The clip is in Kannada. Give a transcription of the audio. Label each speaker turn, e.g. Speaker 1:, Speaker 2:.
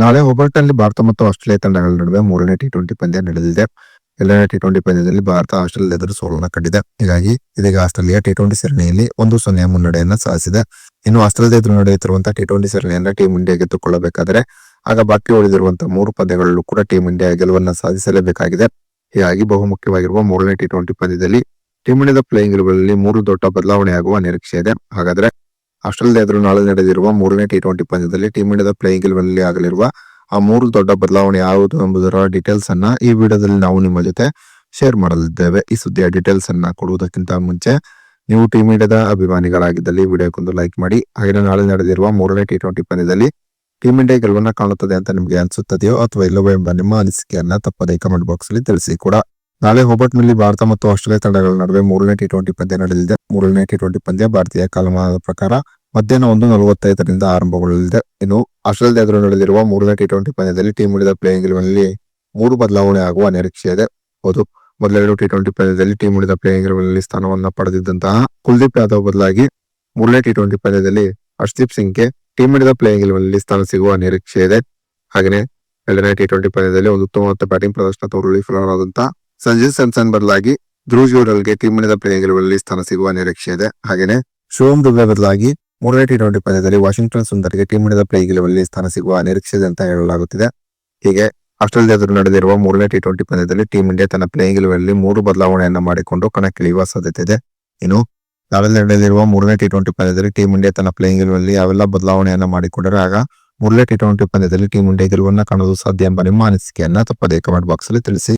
Speaker 1: ನಾಳೆ ನಲ್ಲಿ ಭಾರತ ಮತ್ತು ಆಸ್ಟ್ರೇಲಿಯಾ ತಂಡಗಳ ನಡುವೆ ಮೂರನೇ ಟಿ ಟ್ವೆಂಟಿ ಪಂದ್ಯ ನಡೆದಿದೆ. ಎರಡನೇ ಟಿ ಟ್ವೆಂಟಿ ಪಂದ್ಯದಲ್ಲಿ ಭಾರತ ಆಸ್ಟ್ರೇಲಿಯಾ ಎದುರು ಸೋಲನ್ನು ಕಂಡಿದೆ ಹೀಗಾಗಿ ಇದೀಗ ಆಸ್ಟ್ರೇಲಿಯಾ ಟಿ ಟ್ವೆಂಟಿ ಸರಣಿಯಲ್ಲಿ ಒಂದು ಸೊನ್ನೆಯ ಮುನ್ನಡೆಯನ್ನ ಸಾಧಿಸಿದೆ. ಇನ್ನು ಆಸ್ಟ್ರೇಲಿಯಾ ಎದುರು ನಡೆಯುತ್ತಿರುವಂತಹ ಟಿ ಟ್ವೆಂಟಿ ಸರಣಿಯನ್ನ ಟೀಮ್ ಇಂಡಿಯಾ ಗೆದ್ದುಕೊಳ್ಳಬೇಕಾದರೆ ಆಗ ಬಾಕಿ ಉಳಿದಿರುವಂತಹ ಮೂರು ಪಂದ್ಯಗಳಲ್ಲೂ ಕೂಡ ಟೀಮ್ ಇಂಡಿಯಾ ಗೆಲುವನ್ನ ಸಾಧಿಸಲೇಬೇಕಾಗಿದೆ. ಹೀಗಾಗಿ ಬಹುಮುಖ್ಯವಾಗಿರುವ ಮೂರನೇ ಟಿ ಟ್ವೆಂಟಿ ಪಂದ್ಯದಲ್ಲಿ ಟೀಮ್ ಇಂಡಿಯಾದ ಪ್ಲೇಯಿಂಗ್ಗಳಲ್ಲಿ ಮೂರು ದೊಡ್ಡ ಬದಲಾವಣೆ ಆಗುವ ನಿರೀಕ್ಷೆ ಇದೆ. ಹಾಗಾದ್ರೆ ಆಸ್ಟ್ರೇಲಿಯಾ ಎದುರು ನಾಳೆ ನಡೆದಿರುವ ಮೂರನೇ ಟಿ ಟ್ವೆಂಟಿ ಪಂದ್ಯದಲ್ಲಿ ಟೀಂ ಇಂಡಿಯಾದ ಪ್ಲೇಯಿಂಗ್ನಲ್ಲಿ ಆಗಲಿರುವ ಆ ಮೂರು ದೊಡ್ಡ ಬದಲಾವಣೆ ಯಾವುದು ಎಂಬುದರ ಡೀಟೇಲ್ಸ್ ಅನ್ನ ಈ ವಿಡಿಯೋದಲ್ಲಿ ನಾವು ನಿಮ್ಮ ಜೊತೆ ಶೇರ್ ಮಾಡಲಿದ್ದೇವೆ. ಈ ಸುದ್ದಿಯ ಡೀಟೇಲ್ಸ್ ಅನ್ನ ಕೊಡುವುದಕ್ಕಿಂತ ಮುಂಚೆ ನೀವು ಟೀಮ್ ಇಂಡಿಯಾದ ಅಭಿಮಾನಿಗಳಾಗಿದ್ದಲ್ಲಿ ವಿಡಿಯೋಕ್ಕೊಂದು ಲೈಕ್ ಮಾಡಿ ಹಾಗೆ ನಾಳೆ ನಡೆದಿರುವ ಮೂರನೇ ಟಿ ಟ್ವೆಂಟಿ ಪಂದ್ಯದಲ್ಲಿ ಟೀಮ್ ಇಂಡಿಯಾ ಗೆಲುವನ್ನ ಕಾಣುತ್ತದೆ ಅಂತ ನಿಮಗೆ ಅನಿಸುತ್ತದೆಯೋ ಅಥವಾ ಇಲ್ಲವೋ ಎಂಬ ನಿಮ್ಮ ಅನಿಸಿಕೆಯನ್ನ ತಪ್ಪದೇ ಕಮೆಂಟ್ ಬಾಕ್ಸ್ ಅಲ್ಲಿ ತಿಳಿಸಿ ಕೂಡ. ನಾಳೆ ನಲ್ಲಿ ಭಾರತ ಮತ್ತು ಆಸ್ಟ್ರೇಲಿಯಾ ತಂಡಗಳ ನಡುವೆ ಮೂರನೇ ಟಿ ಟ್ವೆಂಟಿ ಪಂದ್ಯ ನಡೆದಿದೆ. ಮೂರನೇ ಟಿ ಟ್ವೆಂಟಿ ಪಂದ್ಯ ಭಾರತೀಯ ಕಾಲಮಾನದ ಪ್ರಕಾರ ಮಧ್ಯಾಹ್ನ ಒಂದು ನಲವತ್ತೈದರಿಂದ ಆರಂಭಗೊಳ್ಳಲಿದೆ. ಇನ್ನು ಆಸ್ಟ್ರೇಲಿಯಾ ಎದುರು ನಡೆದಿರುವ ಮೂರನೇ ಟಿ ಟ್ವೆಂಟಿ ಪಂದ್ಯದಲ್ಲಿ ಟೀಮ್ ಇಂಡಿಯಾದ ಪ್ಲೇಯಿಂಗ್ನಲ್ಲಿ ಮೂರು ಬದಲಾವಣೆ ಆಗುವ ನಿರೀಕ್ಷೆ ಇದೆ. ಹೌದು, ಮೊದಲೆರಡು ಟಿ ಟ್ವೆಂಟಿ ಪಂದ್ಯದಲ್ಲಿ ಟೀಮ್ ಇಂಡಿಯಾದ ಪ್ಲೇಯಿಂಗ್ನಲ್ಲಿ ಸ್ಥಾನವನ್ನು ಪಡೆದಿದ್ದಂತಹ ಕುಲ್ದೀಪ್ ಯಾದವ್ ಬದಲಾಗಿ ಮೂರನೇ ಟಿ ಟ್ವೆಂಟಿ ಪಂದ್ಯದಲ್ಲಿ ಹರ್ಷದೀಪ್ ಸಿಂಗ್ಗೆ ಟೀಮ್ ಇಂಡಿಯಾದ ಪ್ಲೇಯಿಂಗ್ನಲ್ಲಿ ಸ್ಥಾನ ಸಿಗುವ ನಿರೀಕ್ಷೆ ಇದೆ. ಹಾಗೆಯೇ ಎರಡನೇ ಟಿ ಟ್ವೆಂಟಿ ಪಂದ್ಯದಲ್ಲಿ ಒಂದು ಉತ್ತಮವಾದ ಬ್ಯಾಟಿಂಗ್ ಪ್ರದರ್ಶನ ತೋರಲು ವಿಫಲರಾದಂತಹ ಸಂಜಯ್ ಸ್ಯಾಮ್ಸನ್ ಬದಲಾಗಿ ಧ್ರುವ್ ಜೋಡಲ್ಗೆ ಟೀಮ್ ಇಂಡಿಯಾದ ಪ್ಲೇಯಿಂಗ್ ಅಲ್ಲಿ ಸ್ಥಾನ ಸಿಗುವ ನಿರೀಕ್ಷೆ ಇದೆ. ಹಾಗೆಯೇ ಶಿವಮ್ ದುಬೆ ಬದಲಾಗಿ ಮೂರನೇ ಟಿ ಟ್ವೆಂಟಿ ಪಂದ್ಯದಲ್ಲಿ ವಾಷಿಂಗ್ಟನ್ ಸುಂದರ್ಗೆ ಟೀಮ್ ಇಂಡಿಯಾದ ಪ್ಲೇಯಿಂಗ್ ಗೆಲುವಲ್ಲಿ ಸ್ಥಾನ ಸಿಗುವ ನಿರೀಕ್ಷೆ ಅಂತ ಹೇಳಲಾಗುತ್ತಿದೆ. ಹೀಗೆ ಆಸ್ಟ್ರೇಲಿಯಾ ನಡೆದಿರುವ ಮೂರನೇ ಟಿ ಟ್ವೆಂಟಿ ಪಂದ್ಯದಲ್ಲಿ ಟೀಮ್ ಇಂಡಿಯಾ ತನ್ನ ಪ್ಲೇಯಿಂಗ್ ಗೆಲುವಲ್ಲಿ ಮೂರು ಬದಲಾವಣೆಯನ್ನು ಮಾಡಿಕೊಂಡು ಕಣಕ್ಕಿಳಿಯುವ ಸಾಧ್ಯತೆ ಇದೆ. ಇನ್ನು ನಾಳೆ ನಡೆಯಲಿರುವ ಮೂರನೇ ಟಿ ಟ್ವೆಂಟಿ ಪಂದ್ಯದಲ್ಲಿ ಟೀಮ್ ಇಂಡಿಯಾ ತನ್ನ ಪ್ಲೇಯಿಂಗ್ ಗೆಲುವಲ್ಲಿ ಯಾವೆಲ್ಲ ಬದಲಾವಣೆಯನ್ನು ಮಾಡಿಕೊಂಡರೆ ಆಗ ಮೂರನೇ ಟಿ ಟ್ವೆಂಟಿ ಪಂದ್ಯದಲ್ಲಿ ಟೀಮ್ ಇಂಡಿಯಾ ಗೆಲುವನ್ನು ಕಾಣಲು ಸಾಧ್ಯ ಎಂಬ ನಿಮ್ಮ ಅನಿಸಿಕೆಯನ್ನ ತಪ್ಪದೇ ಕಮೆಂಟ್ ಬಾಕ್ಸ್ ಅಲ್ಲಿ ತಿಳಿಸಿ.